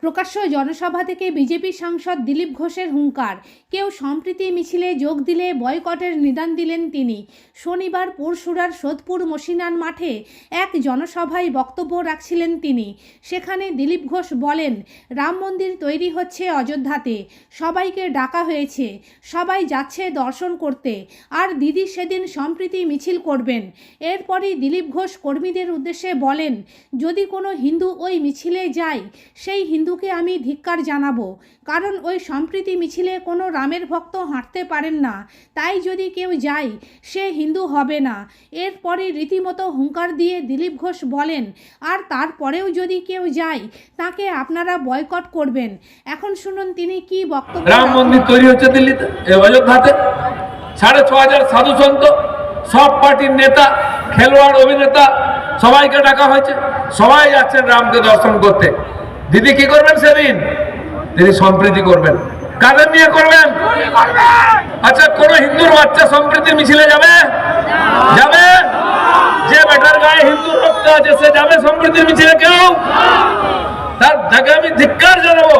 প্রকাশ্য জনসভা থেকে বিজেপি সাংসদ দিলীপ ঘোষের হুঙ্কার। কেউ সম্প্রীতি মিছিলে যোগ দিলে বয়কটের নিদান দিলেন তিনি। শনিবার পরশুরার সোদপুর মসিনান মাঠে এক জনসভায় বক্তব্য রাখছিলেন তিনি। সেখানে দিলীপ ঘোষ বলেন, রাম মন্দির তৈরি হচ্ছে অযোধ্যাতে। সবাইকে ডাকা হয়েছে। সবাই যাচ্ছে দর্শন করতে। আর দিদি সেদিন সম্প্রীতি মিছিল করবেন। এরপরই দিলীপ ঘোষ কর্মীদের উদ্দেশ্যে বলেন, যদি কোনো হিন্দু ওই মিছিলে যায়, সেই হিন্দুকে আমি ধিক্কার জানাব। কারণ ওই সম্প্রীতি মিছিলে কোনো রামের ভক্ত হাঁটতে পারেন না। তাই যদি কেউ যায় সে হিন্দু হবে না। এরপরে রীতিমতো হুঙ্কার দিয়ে দিলীপ ঘোষ বলেন আর তারপরেও যদি কেউ যায় তাকে আপনারা বয়কট করবেন। এখন শুনুন তিনি কি বক্তব্য রাম মন্দির তৈরি হচ্ছে দিল্লিতে অযোধ্যাতে। সাড়ে ছ হাজার সাধু সন্ত সব পার্টির নেতা খেলোয়াড় অভিনেতা সবাইকে ডাকা হয়েছে। সবাই যাচ্ছেন রামকে দর্শন করতে। দিদি কি করবেন সেদিন? তিনি সম্প্রীতি করবেন। কাদের নিয়ে করবেন? আচ্ছা কোন হিন্দুর বাচ্চা সম্প্রীতি মিছিলে যাবে? যাবে? যে বেটার গায়ে হিন্দুর রক্ত আছে, সে যাবে সম্প্রীতির মিছিলে কেউ? তার যাকে আমি ধিক্কার জানাব,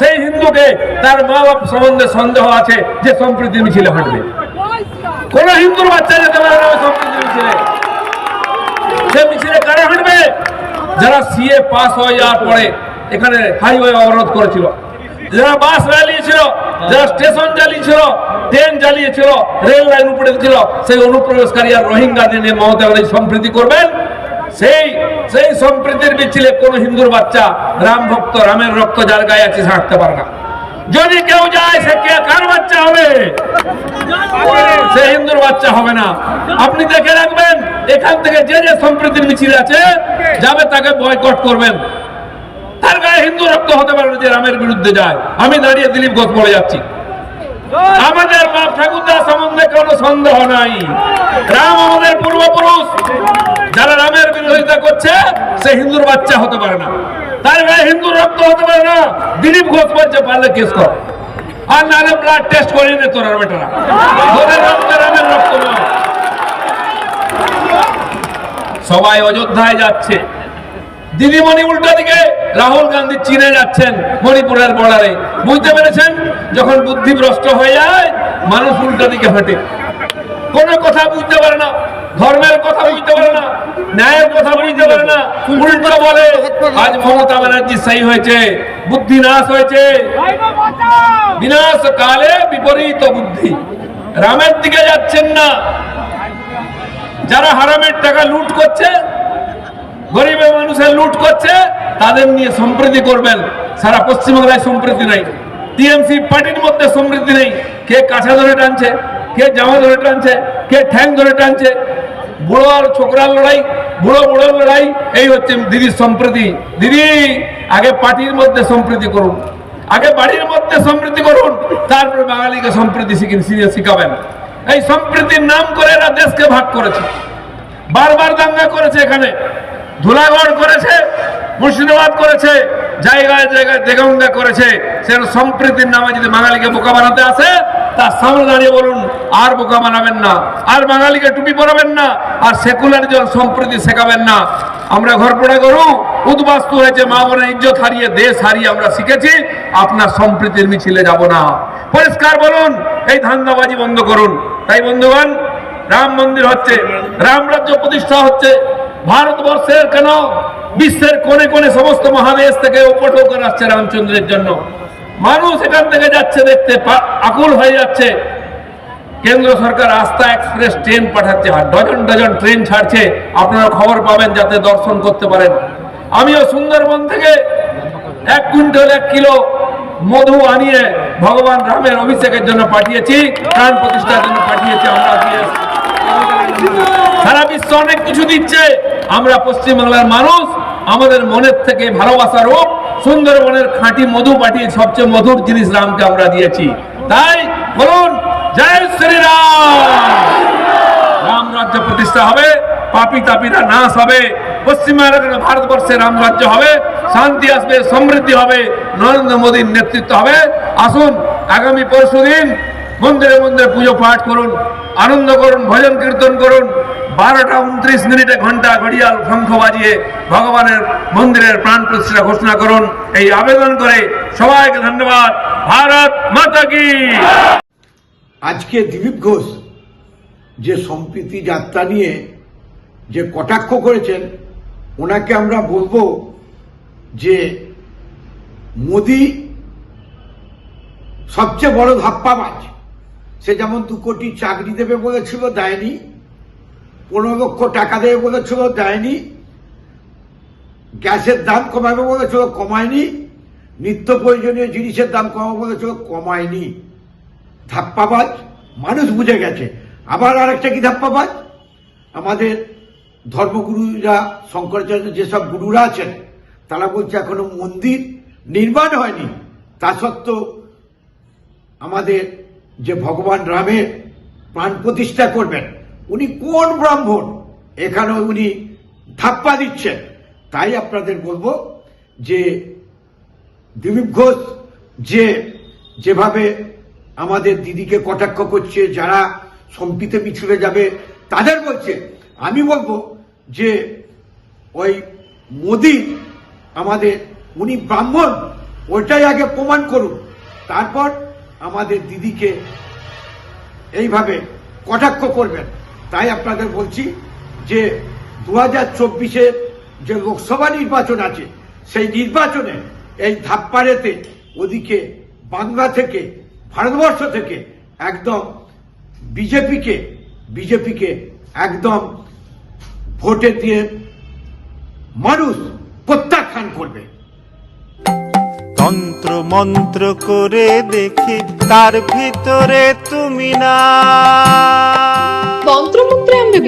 সেই হিন্দুকে তার মা বাপ সম্বন্ধে সন্দেহ আছে যে সম্প্রীতি মিছিলে হাঁটবে। কোন হিন্দুর বাচ্চা যেতে পারে না সম্প্রীতি মিছিলে। সে মিছিলে কারা হাঁটবে? যারা সিএ পাস হয়ে যাওয়ার পরে এখানে হাইওয়ে অবরোধ করেছিল। যারা বাস জ্বালিয়েছিল যারা স্টেশন জ্বালিয়েছিল ট্রেন জ্বালিয়েছিল রেল লাইন উপরে ছিল, সেই অনুপ্রবেশকারী আর রোহিঙ্গাদের নিয়ে মমতা সম্প্রীতি করবেন, সেই সেই সম্প্রীতির মিছিলে কোন হিন্দুর বাচ্চা রাম ভক্ত, রামের রক্ত যার গায়ে আছে হাঁটতে পারে না। যদি কেউ যায়, সে কে, কার বাচ্চা হবে? সে হিন্দুর বাচ্চা হবে না। আপনি দেখে রাখবেন, এখান থেকে যে যে সম্প্রীতির মিছিল আছে, যাবে তাকে বয়কট করবেন। তার গায়ে হিন্দু রক্ত হতে পারে যে রামের বিরুদ্ধে যায়। আমি দাঁড়িয়ে দিলীপ ঘোষ বলে যাচ্ছি। আমাদের বাপ ঠাকুরদার সম্বন্ধে কোনো সন্দেহ নাই। রাম আমাদের পূর্বপুরুষ। যারা রামের বিরোধিতা করছে, সে হিন্দুর বাচ্চা হতে পারে না। তার গায়ে হিন্দুর রক্ত হতে পারে না। দিলীপ ঘোষ বলছে, পারলে কেস কর। আর নাহলে ব্লাড টেস্ট করে নে তোরা বেটারা। রামের রক্ত সবাই অযোধ্যায় যাচ্ছে। দিদিমণি উল্টো দিকে রাহুল গান্ধী চিনে যাচ্ছেন মণিপুরের বর্ডারে বুঝতে পেরেছেন? যখন বুদ্ধিভ্রষ্ট হয়ে যায়, মানুষ উল্টো দিকে হাঁটে কোনো কথা বুঝতে পারে না। ধর্মের কথা বুঝতে পারে না। ন্যায়ের কথা বুঝতে পারে না। উল্টো বলে, আজ মমতা ব্যানার্জি সেই হয়েছে। বুদ্ধি নাশ হয়েছে। বিনাশ কালে বিপরীত বুদ্ধি। রামের দিকে যাচ্ছেন না। যারা হারামের টাকা লুট করছে গরিবের মানুষের লুট করছে, তাদের নিয়ে সম্প্রীতি করবেন। সারা পশ্চিমবাংলায় সম্প্রীতি নেই। টিএমসি পার্টির মধ্যে সমৃদ্ধি নেই। কে কাছা ধরে টানছে, কে জামা ধরে টানছে, কে ঠ্যাং ধরে টানছে। বুড়ো আর ছোকরার লড়াই, বুড়ো বুড়োর লড়াই, এই হচ্ছে দিদির সম্প্রীতি। দিদি, আগে পার্টির মধ্যে সম্প্রীতি করুন। আগে বাড়ির মধ্যে সম্প্রীতি করুন, তারপরে বাঙালিকে সম্প্রীতি শিখাবেন। এই সম্প্রীতির নাম করে এরা দেশকে ভাগ করেছে। বারবার দাঙ্গা করেছে এখানে। ধুলাগড় করেছে, মুর্শিদাবাদ করেছে, জায়গায় জায়গায় দেগঙ্গা করেছে। সেখানে সম্প্রীতির নামে যদি বাঙালিকে বোকা বানাতে আসে, তার সামনে দাঁড়িয়ে বলুন, আর বোকা বানাবেন না, আর বাঙালিকে টুপি পরাবেন না, আর সেকুলারিজম সম্প্রীতি শেখাবেন না। আমরা ঘর পড়ে করু উদ্বাস্তু হয়েছে, মা বোনের ইজ্জত হারিয়ে, দেশ হারিয়ে আমরা শিখেছি, আপনার সম্প্রীতির মিছিলে যাব না। পরিষ্কার বলুন, এই ধান্দাবাজি বন্ধ করুন। তাই বন্ধুগণ, রাম মন্দির হচ্ছে, রাম রাজ্য প্রতিষ্ঠা হচ্ছে ভারতবর্ষের কেন? বিশ্বের কোনে কোনে সমস্ত মহাদেশ থেকে উপঠো করে আসছে রামচন্দ্রের জন্য। মানুষ এখান থেকে যাচ্ছে দেখতে আকুল হয়ে যাচ্ছে। কেন্দ্র সরকার আস্থা এক্সপ্রেস ট্রেন পাঠাচ্ছে, আর ডজন ডজন ট্রেন ছাড়ছে। আপনারা খবর পাবেন যাতে দর্শন করতে পারেন। আমিও সুন্দরবন থেকে এক কুইন্টাল এক কিলো মধু আনিয়ে ভগবান রামের অভিষেকের জন্য পাঠিয়েছি, প্রাণ প্রতিষ্ঠার জন্য পাঠিয়েছি, আমরা। সারা বিশ্ব অনেক কিছু দিচ্ছে। আমরা পশ্চিমবাংলার মানুষ, আমাদের মনের থেকে ভালোবাসার রূপ, সুন্দরবনের খাঁটি মধু পাঠিয়ে সবচেয়ে মধুর জিনিস রামকে আমরা দিয়েছি। তাই বলুন, জয় শ্রীরাম! রাম রাজ্য প্রতিষ্ঠা হবে, পাপি তাপিরা নাশ হবে পশ্চিমবঙ্গের ভারতবর্ষে রাম রাজ্য হবে, শান্তি আসবে, সমৃদ্ধি হবে, নরেন্দ্র মোদীর নেতৃত্ব হবে। আসুন, আগামী পরশু দিন মন্দিরে মন্দিরে পুজো পাঠ করুন, আনন্দ করুন, ভজন কীর্তন করুন বারোটা উনত্রিশ মিনিটে ঘণ্টা ঘড়িয়াল শঙ্খ বাজিয়ে ভগবানের মন্দিরের প্রাণ প্রতিষ্ঠা ঘোষণা করুন। এই আবেদন করে সবাইকে ধন্যবাদ। ভারত মাতা কি। আজকে দিলীপ ঘোষ যে সম্প্রীতি যাত্রা নিয়ে যে কটাক্ষ করেছেন, ওনাকে আমরা বলব যে মোদি সবচেয়ে বড় ধাপ্পাবাজ। সে যেমন দু কোটি চাকরি দেবে বলেছিল, দেয়নি। পনেরো লক্ষ টাকা দেবে বলেছিল দেয়নি। গ্যাসের দাম কমাবে বলেছিল কমায়নি। নিত্য প্রয়োজনীয় জিনিসের দাম কমাবে বলেছিল কমায়নি। ধাপ্পাবাজ, মানুষ বুঝে গেছে। আবার আরেকটা কি ধাপ্পাবাজ? আমাদের ধর্মগুরুরা, শঙ্করাচার্য যেসব গুরুরা আছেন, তারা বলছে এখনও মন্দির নির্মাণ হয়নি। তা সত্ত্বেও আমাদের যে ভগবান রামের প্রাণ প্রতিষ্ঠা করবেন উনি কোন ব্রাহ্মণ? এখানে উনি ধাপ্পা দিচ্ছেন। তাই আপনাদের বলব যে দিলীপ ঘোষ যে যেভাবে আমাদের দিদিকে কটাক্ষ করছে, যারা সম্পিতে মিছিলে যাবে, তাদের বলছে। আমি বলব যে ওই মোদি আমাদের, উনি ব্রাহ্মণ, ওইটাই আগে প্রমাণ করুন। তারপর আমাদের দিদিকে এইভাবে কটাক্ষ করবেন। তাই আপনাদের বলছি যে দু হাজার চব্বিশের যে লোকসভা নির্বাচন আছে, সেই নির্বাচনে এই ধাপ্পাড়েতে ওদিকে বাংলা থেকে, ভারতবর্ষ থেকে একদম বিজেপিকে বিজেপিকে একদম ভোটে দিয়ে মানুষ প্রত্যাখ্যান করবে। তন্ত্র মন্ত্র করে দেখি, তার ভিতরে তুমি না।